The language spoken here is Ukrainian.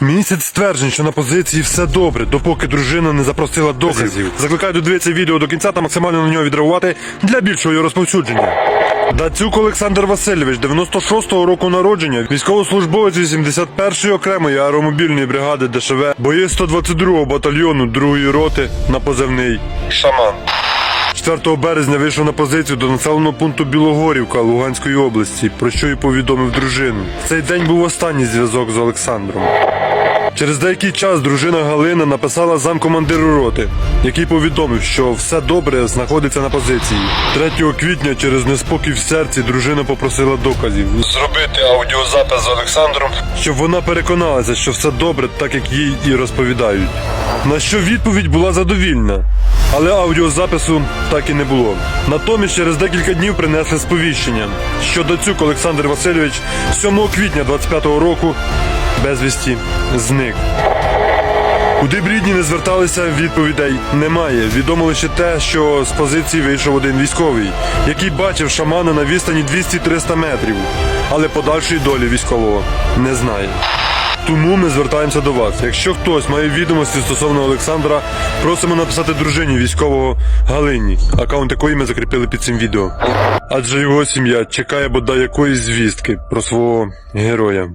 Місяць стверджень, що на позиції все добре, допоки дружина не запросила доказів. Закликаю додивитися відео до кінця та максимально на нього відреагувати для більшого його розповсюдження. Дацюк Олександр Васильович, 96-го року народження, військовослужбовець 81-ї окремої аеромобільної бригади ДШВ, боєць 122-го батальйону 2-ї роти на позивний Шаман. 4 березня вийшов на позицію до населеного пункту Білогорівка Луганської області, про що й повідомив дружину. В цей день був останній зв'язок з Олександром. Через деякий час дружина Галина написала замкомандиру роти, який повідомив, що все добре знаходиться на позиції. 3 квітня через неспокій в серці дружина попросила доказів зробити аудіозапис з Олександром, щоб вона переконалася, що все добре, так як їй і розповідають. На що відповідь була задовільна, але аудіозапису так і не було. Натомість через декілька днів принесли сповіщення, що Дацюк Олександр Васильович 7 квітня 25-го року безвісті зник. Куди б рідні не зверталися, відповідей немає. Відомо лише те, що з позиції вийшов один військовий, який бачив шамана на відстані 200-300 метрів, але подальшої долі військового не знає. Тому ми звертаємося до вас. Якщо хтось має відомості стосовно Олександра, просимо написати дружині військового Галині, аккаунт якої ми закріпили під цим відео. Адже його сім'я чекає бодай якоїсь звістки про свого героя.